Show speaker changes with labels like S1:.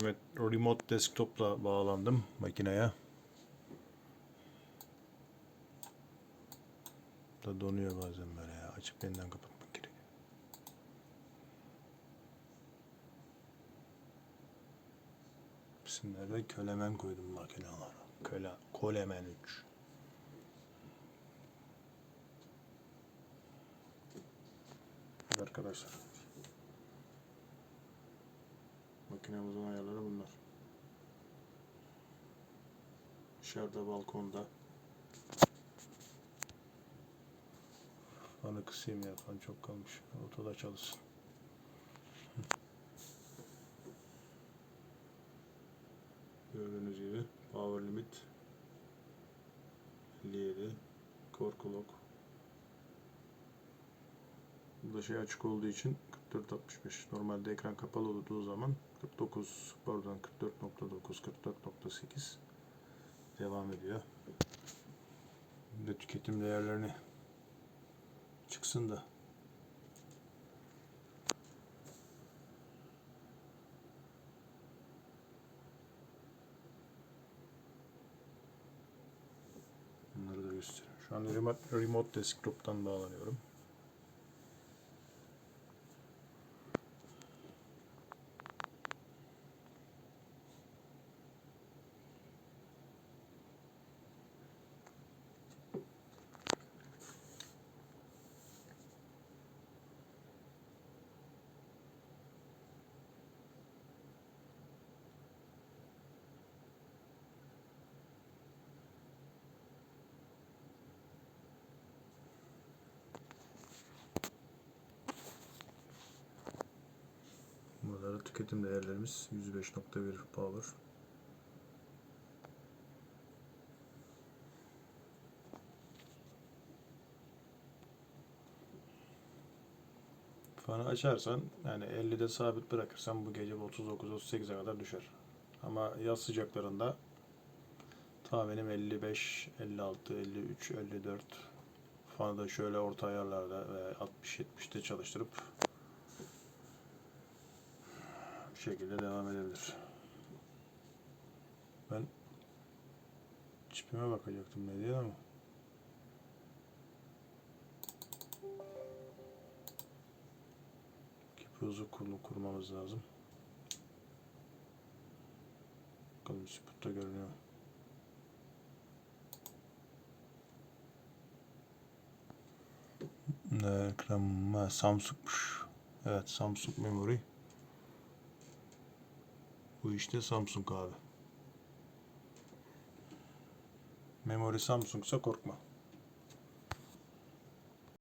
S1: Evet, remote desktop'la bağlandım makineye. Da donuyor bazen böyle ya. Açıp yeniden kapatmak gerekiyor. İsimlere kölemen koydum makinelere. Köle, kolemen 3. Arkadaşlar. Makinemizin ayarları bunlar. Dışarıda balkonda. Fanı kısayım ya fan çok kalmış. Otoda çalışsın. Gördüğünüz gibi power limit 57 korku lock Bu da şey açık olduğu için 44.65 normalde ekran kapalı olduğu zaman 49 pardon 44.9 44.8 devam ediyor. De tüketim değerlerini çıksın da Bunları da göstereyim. Şu an remote, remote desktop'tan bağlanıyorum. Da tüketim değerlerimiz 105.1 power. Fanı açarsan yani 50'de sabit bırakırsan bu gece 39-38'e kadar düşer. Ama yaz sıcaklarında tahminim 55, 56, 53, 54 fanı da şöyle orta ayarlarda ve 60-70'te çalıştırıp bu şekilde devam edebilir. Ben çipime bakacaktım ne diye ama Kipuzu kurulu kurmamız lazım. Bakalım Sput'ta görünüyor. Ne ekran Samsung'muş. Evet Samsung memory. Bu işte Samsung abi. Memory Samsung'sa korkma.